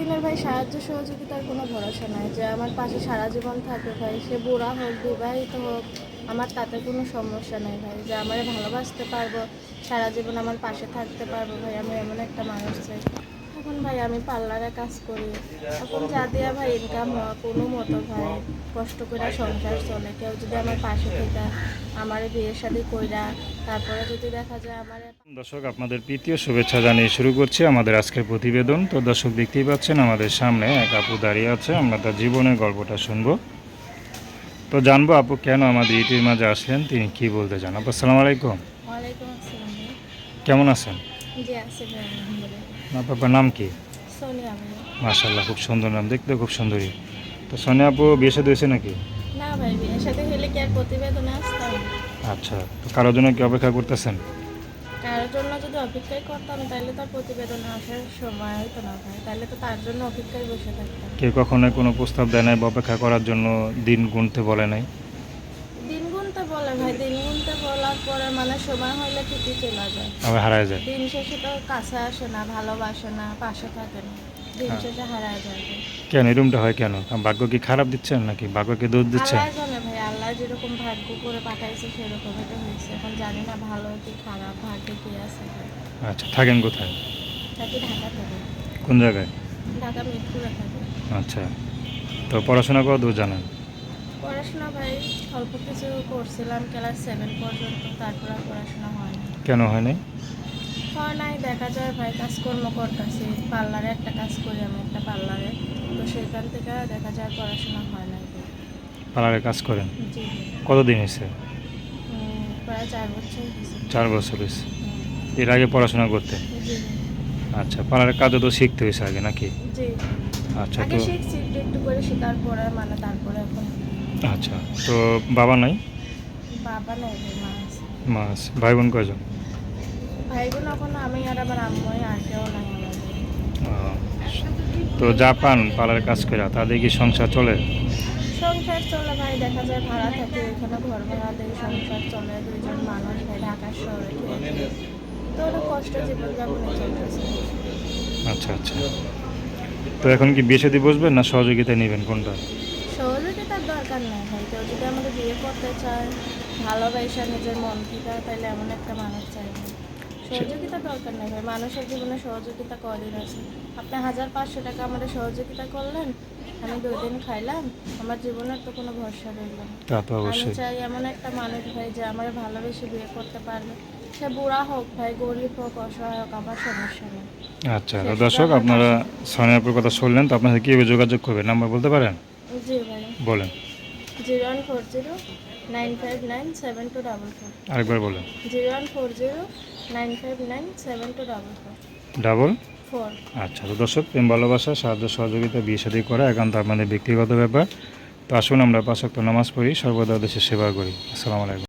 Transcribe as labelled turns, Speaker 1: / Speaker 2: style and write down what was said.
Speaker 1: দিনের ভাই সাহায্য সহযোগিতার কোনো ভরসা নাই যে আমার পাশে সারা জীবন থাকবে ভাই। সে বুড়া হোক, বিবাহিত হোক, আমার তাতে কোনো সমস্যা নাই ভাই। যে আমার ভালোবাসতে পারব, সারা জীবন আমার পাশে থাকতে পারব ভাই, আমি এমন একটা মানুষ চাই। এখন ভাই আমি পার্লারে কাজ করি। এখন যা দিয়া ভাই ইনকাম হওয়া কোনো মতো ভাই কষ্ট করে সংসার চলে। কেউ যদি আমার পাশে থেকে আমার বিয়ে শাদি কইরা তারপরে যদি দেখা যায় আমার
Speaker 2: দর্শক আপনাদের প্রীতীয় শুভেচ্ছা জানিয়ে শুরু করছি আমাদের আজকের প্রতিবেদন। তো দর্শক দেখতেই পাচ্ছেন আমাদের সামনে এক আপু দাঁড়িয়ে আছে। আমরা তার জীবনের গল্পটা শুনব। তো জানব আপু কেন আমাদের ইটির মাঝে আসলেন? তিনি কি বলতে চান? আপু আসসালামু আলাইকুম। কেমন আছেন?
Speaker 1: জি আছে
Speaker 2: আপনার নাম কি? মাশাল্লাহ খুব সুন্দর নাম দেখতে খুব সুন্দরী। তো সোনিয়া আপু বিয়ে সাথে হয়েছে নাকি?
Speaker 1: না ভাই বিয়ের সাথে হলে কি আর প্রতিবেদনে আসতাম?
Speaker 2: আচ্ছা তো কারোর জন্য কি অপেক্ষা করতেছেন?
Speaker 1: কারোর জন্য যদি অপেক্ষাই করতাম তাহলে তার প্রতিবেদনে আসার সময় হতো না ভাই। তাহলে তো তার জন্য অপেক্ষায় বসে থাকতাম।
Speaker 2: কেউ কখনো কোনো প্রস্তাব দেয় নাই বা অপেক্ষা করার জন্য দিন গুনতে বলে নাই
Speaker 1: দিন গুনতে বলে ভাই দিন গুনতে বলার পরে মানে সময় হলে ঠিকই চলে যায়।
Speaker 2: আবার হারায় যায়
Speaker 1: দিন শেষে তো কাছে আসে না ভালোবাসে না পাশে থাকে না। দিন
Speaker 2: হ্যাঁ।
Speaker 1: শেষে হারায় যায়।
Speaker 2: কেন? এরকমটা হয় কেন? ভাগ্য কি খারাপ দিচ্ছেন নাকি ভাগ্যকে দোষ দিচ্ছেন
Speaker 1: আল্লাহ জানে ভাই আল্লাহ যেরকম ভাগ্য করে পাঠাইছে সেরকমই তো হয়েছে। এখন জানি না ভালো কি খারাপ ভাগ্যে কি আছে
Speaker 2: আচ্ছা থাকেন কোথায়?
Speaker 1: থাকি ঢাকা থেকে।
Speaker 2: কোন জায়গায়?
Speaker 1: ঢাকা মিরপুরে থাকি।
Speaker 2: আচ্ছা। তো পড়াশোনা কত দূর জানেন?
Speaker 1: পড়াশোনা ভাই অল্প কিছু করছিলাম ক্লাস সেভেন পর্যন্ত তারপর আর পড়াশোনা হয় না।
Speaker 2: কেন হয় নাই?
Speaker 1: হয় নাই দেখা যায় ভাই কাজকর্ম করতেছি পার্লারে একটা কাজ করি আমি একটা পার্লারে। তো সেখান থেকে দেখা যায় পড়াশোনা হয় নাই।
Speaker 2: পার্লারে কাজ করেন? কতদিন হয়েছে?
Speaker 1: প্রায় চার বছর
Speaker 2: চার বছর হয়েছে। এর আগে পড়াশোনা করতেন?
Speaker 1: জি
Speaker 2: আচ্ছা পার্লারের কাজও তো শিখতে হয়েছে আগে নাকি? আচ্ছা তো
Speaker 1: শিখছি একটু করে শেখার পরে মানে তারপরে এখন
Speaker 2: আচ্ছা তো বাবা নাই?
Speaker 1: বাবা নাই মা আছে।
Speaker 2: ভাই বোন কয়জন?
Speaker 1: ভাই বোন এখন আমি আর আমার আম্মুই আর কেউ নাই
Speaker 2: তো যা পান পার্লারের কাজ করে তাদের কি সংসার চলে?
Speaker 1: সংসার চলে ভাই দেখা যায় ভাড়া থাকে এখানে ঘর ভাড়া দিয়ে সংসার চলে দুইজন মানুষ ভাই ঢাকার শহরে। তো অনেক কষ্ট জীবনযাপনে চলতেছে।
Speaker 2: আচ্ছা আচ্ছা। তো এখন কি বিয়ে সাথে বসবেন না সহযোগিতা নেবেন কোনটা
Speaker 1: সহযোগিতার দরকার নেই ভাই কেউ যদি আমাদের বিয়ে করতে চায় ভালোবাসা নিজের মন থেকে তাহলে এমন একটা মানুষ চাই ভাই। সহযোগিতার দরকার নেই ভাই মানুষের জীবনে সহযোগিতা কদিন আছে? আপনি হাজার পাঁচশো টাকা আমাদের সহযোগিতা করলেন আমি দুই দিন খাইলাম আমার জীবনের তো কোনো ভরসা রইল না।
Speaker 2: তো
Speaker 1: আমি চাই এমন একটা মানুষ ভাই যে আমার ভালোবেসে বিয়ে করতে পারবে। সে বুড়া হোক ভাই গরিব হোক অসহায় হোক আমার সমস্যা নেই।
Speaker 2: আচ্ছা দর্শক আপনারা সোনিয়াপুর কথা শুনলেন তো আপনাদের কীভাবে যোগাযোগ করবেন? নাম্বার বলতে পারেন?
Speaker 1: জি ভাই।
Speaker 2: বলেন।
Speaker 1: Zero one four zero nine five nine seven two double four.
Speaker 2: আরেকবার বলেন।
Speaker 1: Zero one four zero nine five nine seven two double four.
Speaker 2: Double?
Speaker 1: Four.
Speaker 2: আচ্ছা তো দর্শক প্রেম ভালোবাসা সাহায্য সহযোগিতা বিয়ে সাদী করা একান্ত আপনাদের ব্যক্তিগত ব্যাপার। তো আসুন আমরা পাঁচক্ত নামাজ পড়ি সর্বদা দেশের সেবা করি। আসসালামু আলাইকুম।